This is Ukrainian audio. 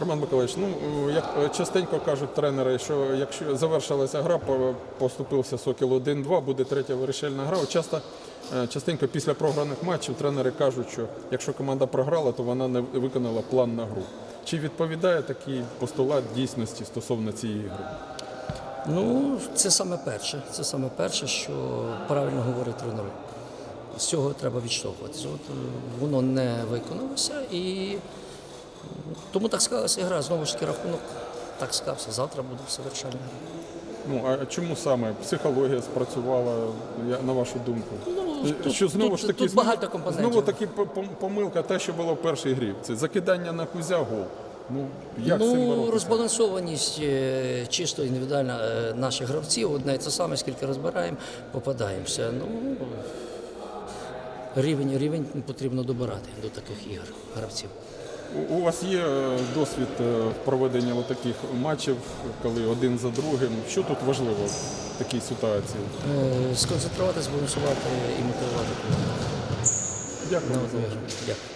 Роман Миколаївич, ну як е, частенько кажуть тренери, що якщо завершилася гра, поступився Сокіл 1-2, буде третя вирішальна гра. Часто е, частенько після програних матчів тренери кажуть, що якщо команда програла, то вона не виконала план на гру. Чи відповідає такий постулат дійсності стосовно цієї гри? Ну, це саме перше. Це саме перше, що правильно говорить тренер. З цього треба відштовхуватися. От е, воно не виконалося і тому так склалася гра. Знову ж таки рахунок так склався. Завтра буде все гра. Ну а чому саме психологія спрацювала, я- на вашу думку? Ну, Е, тут- знову тут- ж таки тут багато компонентів. знову таки помилка, те, що було в першій грі. Це закидання на кузя гол. Ну як цим ну, розбалансованість е, чисто індивідуальна е, наших гравців, одне і те саме, скільки розбираємо, попадаємося. Ну, рівень, рівень потрібно добирати до таких ігор гравців. У- вас є е, досвід е, проведення таких матчів, коли один за другим. Що тут важливо в такій ситуації? Е, Сконцентруватися, збалансувати і мотивувати Дякую. одну Дякую.